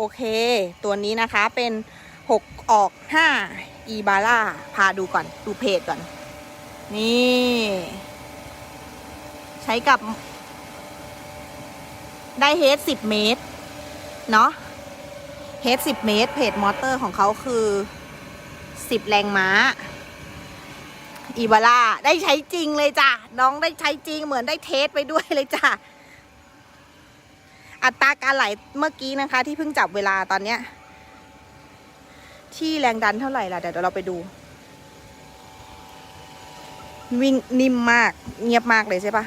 โอเค ตัวนี้นะคะเป็นหกออกห้าอีบาร่า พาดูก่อน ดูเพจก่อน นี่ ใช้กับ ได้เฮดสิบเมตร เนาะเฮดสิบเมตร เพจมอเตอร์ของเขาคือสิบแรงม้าอีบาร่าได้ใช้จริงเลยจ้ะ น้องได้ใช้จริงเหมือนได้เทสไปด้วยเลยจ้ะ อัตราการไหลเมื่อกี้นะคะ ที่เพิ่งจับเวลาตอนเนี้ย ที่แรงดันเท่าไหร่ล่ะเดี๋ยวเราไปดู วิ่งนิ่มมาก เงียบมากเลยใช่ปะ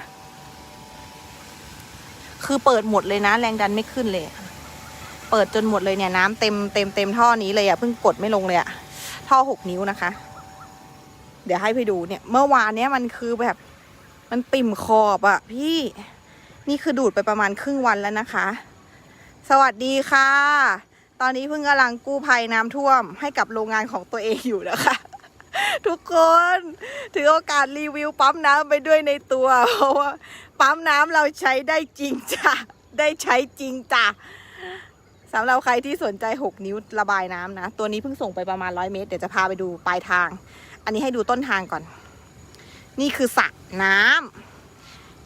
คือเปิดหมดเลยนะ แรงดันไม่ขึ้นเลย เปิดจนหมดเลยเนี่ยน้ำเต็มเต็มเต็มท่อนี้เลยอะเพิ่งกดไม่ลงเลยอะท่อหกนิ้วนะคะ เดี๋ยวให้ไปดูเนี่ย เมื่อวานเนี้ยมันคือแบบ มันปิ่มขอบอะพี่ นี่คือดูดไปประมาณครึ่งวันแล้วนะคะ สวัสดีค่ะ ตอนนี้เพิ่งกำลังกู้ภัยน้ำท่วมให้กับโรงงานของตัวเองอยู่นะคะ ทุกคนถือโอกาสรีวิวปั๊มน้ำไปด้วยในตัว เพราะว่าปั๊มน้ำเราใช้ได้จริงจ้ะ ได้ใช้จริงจ้ะสำหรับใครที่สนใจ 6 นิ้วระบายน้ำนะ ตัวนี้เพิ่งส่งไปประมาณ 100 เมตร เดี๋ยวจะพาไปดูปลายทาง อันนี้ให้ดูต้นทางก่อน นี่คือสระน้ำ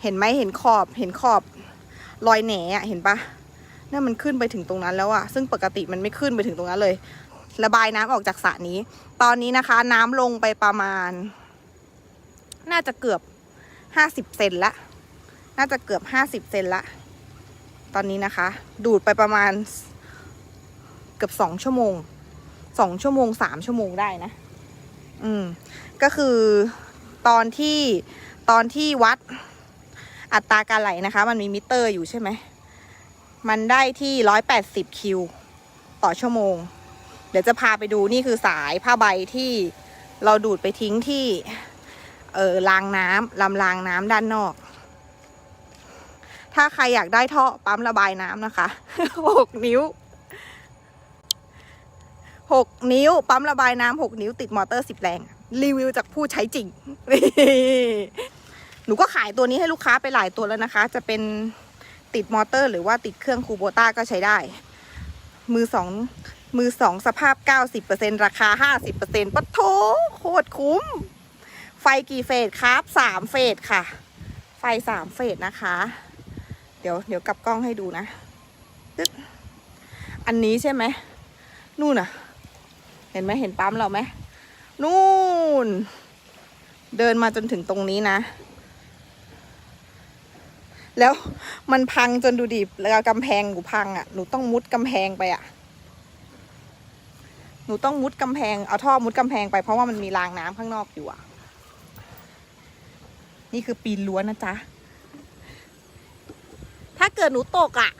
เห็นไหมเห็นขอบ เห็นขอบรอยแหนอะเห็นปะนั่นมันขึ้นไปถึงตรงนั้นแล้วอะซึ่งปกติมันไม่ขึ้นไปถึงตรงนั้นเลย ระบายน้ำออกจากสระนี้ ตอนนี้นะคะ น้ำลงไปประมาณ น่าจะเกือบห้าสิบเซนละ น่าจะเกือบห้าสิบเซนละ ตอนนี้นะคะ ดูดไปประมาณเกือบสองชั่วโมงสองชั่วโมงสามชั่วโมงได้นะ อืม ก็คือตอนที่ตอนที่วัด อัตราการไหลนะคะ มันมีมิเตอร์อยู่ใช่ไหม มันได้ที่ร้อยแปดสิบคิวต่อชั่วโมง เดี๋ยวจะพาไปดูนี่คือสายผ้าใบที่เราดูดไปทิ้งที่เออรางน้ำลำรางน้ำด้านนอก ถ้าใครอยากได้ท่อปั๊มระบายน้ำนะคะหกนิ้วหกนิ้ว ปั๊มระบายน้ำหกนิ้วติดมอเตอร์สิบแรง รีวิวจากผู้ใช้จริง หนูก็ขายตัวนี้ให้ลูกค้าไปหลายตัวแล้วนะคะ จะเป็นติดมอเตอร์หรือว่าติดเครื่องคูโบต้าก็ใช้ได้ มือสองมือสองสภาพ 90%ราคา 50%ปะโถโคตรคุ้ม ไฟกี่เฟสครับสามเฟสค่ะ ไฟสามเฟสนะคะ เดี๋ยวเดี๋ยวกลับกล้องให้ดูนะอันนี้ใช่ไหม นู่นน่ะ เห็นไหมเห็นปั๊มเราไหม นู่น เดินมาจนถึงตรงนี้นะ แล้วมันพังจนดูดิแล้วกำแพงหนูพังอะ่ะหนูต้องมุดกำแพงไปอะ่ะ หนูต้องมุดกำแพงเอาท่อมุดกำแพงไปเพราะว่ามันมีรางน้ำข้างนอกอยู่อะ่ะ นี่คือปีนรั้วนะจ๊ะ ถ้าเกิดหนูตกอะ่ะ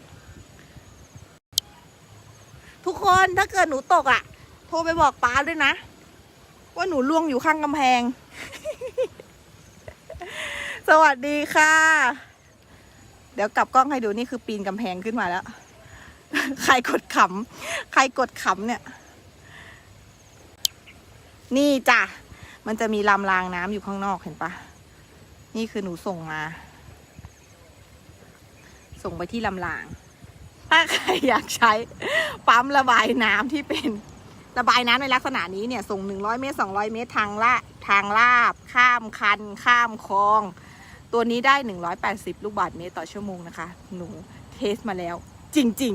ทุกคนถ้าเกิดหนูตกอะ่ะ โทรไปบอกป้าด้วยนะ ว่าหนูล่วงอยู่ข้างกำแพง สวัสดีค่ะ เดี๋ยวกลับกล้องให้ดูนี่คือปีนกำแพงขึ้นมาแล้ว ใครกดขำใครกดขำเนี่ย นี่จ้ะ มันจะมีลำรางน้ำอยู่ข้างนอกเห็นปะนี่คือหนูส่งมา ส่งไปที่ลำราง ถ้าใครอยากใช้ปั๊มระบายน้ำที่เป็นระบายน้ำในลักษณะนี้เนี่ย ส่ง 100 เมตร 200 เมตรทางลาทางลาบ ข้ามคัน ข้ามคลอง ตัวนี้ได้ 180 ลูกบาทเมตรต่อชั่วโมงนะคะ หนูเทสมาแล้ว จริง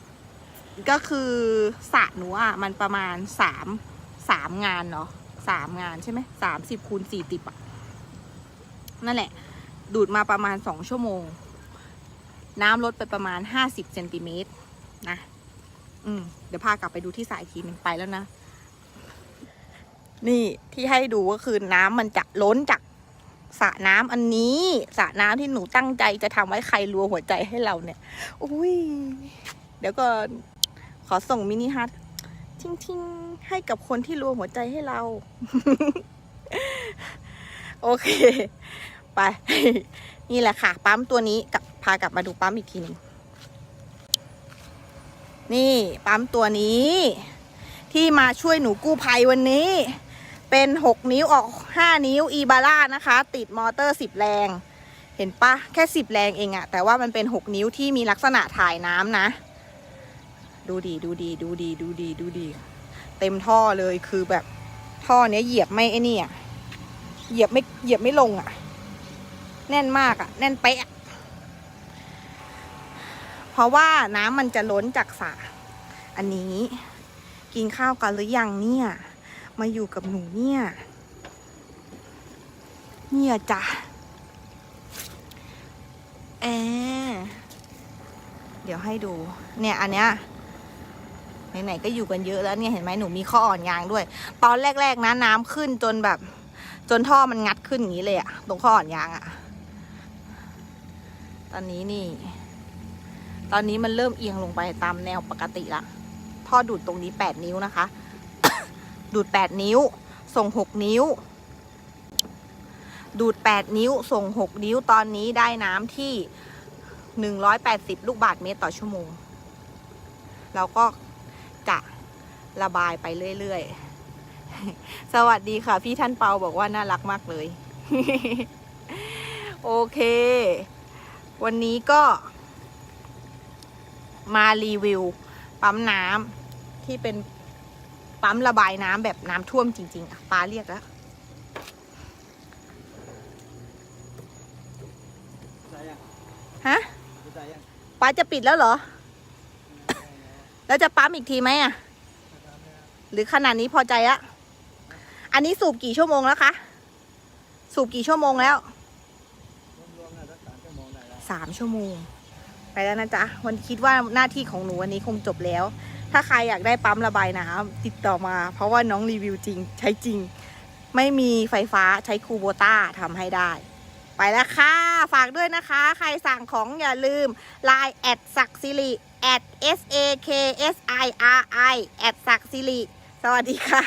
ๆ ก็คือสระหนูอะมันประมาณสามสามงานเนาะสามงานใช่ไหมสามสิบคูณสี่ติบอะ นั่นแหละ ดูดมาประมาณสองชั่วโมง น้ำลดไปประมาณห้าสิบเซนติเมตรนะอืมเดี๋ยวพากลับไปดูที่สายทีหนึ่งไปแล้วนะ นี่ที่ให้ดูก็คือน้ำมันจะล้นจาก สระน้ำอันนี้สระน้ำที่หนูตั้งใจจะทำไว้ใครรัวหัวใจให้เราเนี่ย อุ้ย เดี๋ยวก็ขอส่งมินิฮัททิ้งๆให้กับคนที่รัวหัวใจให้เรา โอเค ไป นี่แหละค่ะ ปั๊มตัวนี้กับพากลับมาดูปั๊มอีกทีหนึ่งนี่ปั๊มตัวนี้ ที่มาช่วยหนูกู้ภัยวันนี้ เป็น 6 นิ้วออก 5 นิ้วอีบาร่านะคะ ติดมอเตอร์ 10 แรง เห็นปะแค่ 10 แรงเองอะแต่ว่ามันเป็น 6 นิ้วที่มีลักษณะถ่ายน้ำนะ ดูดีดูดีดูดีดูดีดูดีเต็มท่อเลยคือแบบท่อเนี้ยเหยียบไม่ไอ้นี่อะเหยียบไม่เหยียบไม่ลงอะแน่นมากอะแน่นเป๊ะอะเพราะว่าน้ำมันจะล้นจากสระอันนี้ กินข้าวกันหรือยังเนี่ย มาอยู่กับหนูเนี่ย เนี่ยจ้ะแอเดี๋ยวให้ดู เนี่ยอันเนี้ยไหนๆก็อยู่กันเยอะแล้วเนี่ยเห็นไหมหนูมีข้ออ่อนยางด้วย ตอนแรกๆนะน้ำขึ้นจนแบบ จนท่อมันงัดขึ้นอย่างนี้เลยอะตรงข้ออ่อนยางอะตอนนี้นี่ ตอนนี้มันเริ่มเอียงลงไปตามแนวปกติละท่อดูดตรงนี้แปดนิ้วนะคะ ดูดแปดนิ้ว ส่งหกนิ้ว ดูดแปดนิ้ว ส่งหกนิ้ว ตอนนี้ได้น้ำที่หนึ่งร้อยแปดสิบลูกบาศก์เมตรต่อชั่วโมง แล้วก็จะระบายไปเรื่อยๆ สวัสดีค่ะ พี่ท่านเปาบอกว่าน่ารักมากเลย โอเค วันนี้ก็มารีวิว ปั๊มน้ำที่เป็น ปั๊มระบายน้ำแบบน้ำท่วมจริง ๆ อะป้าเรียกแล้วใจยังฮะใจยังป้าจะปิดแล้วเหรอ แล้วจะปั๊มอีกทีไหมอะ หรือขนาดนี้พอใจละอันนี้สูบกี่ชั่วโมงแล้วคะ สูบกี่ชั่วโมงแล้วรวมๆน่าจะสามชั่วโมงได้แล้วสามชั่วโมง ไปแล้วนะจ๊ะ วันคิดว่าหน้าที่ของหนูวันนี้คงจบแล้ว ถ้าใครอยากได้ปั๊มระบายน้ำติดต่อมา เพราะว่าน้องรีวิวจริง ใช้จริง ไม่มีไฟฟ้าใช้คูโบต้าทำให้ได้ ไปแล้วค่ะ ฝากด้วยนะคะ ใครสั่งของอย่าลืม Line แอดสักซิลิแอด S A K S I R I แอดสักซิลิสวัสดีค่ะ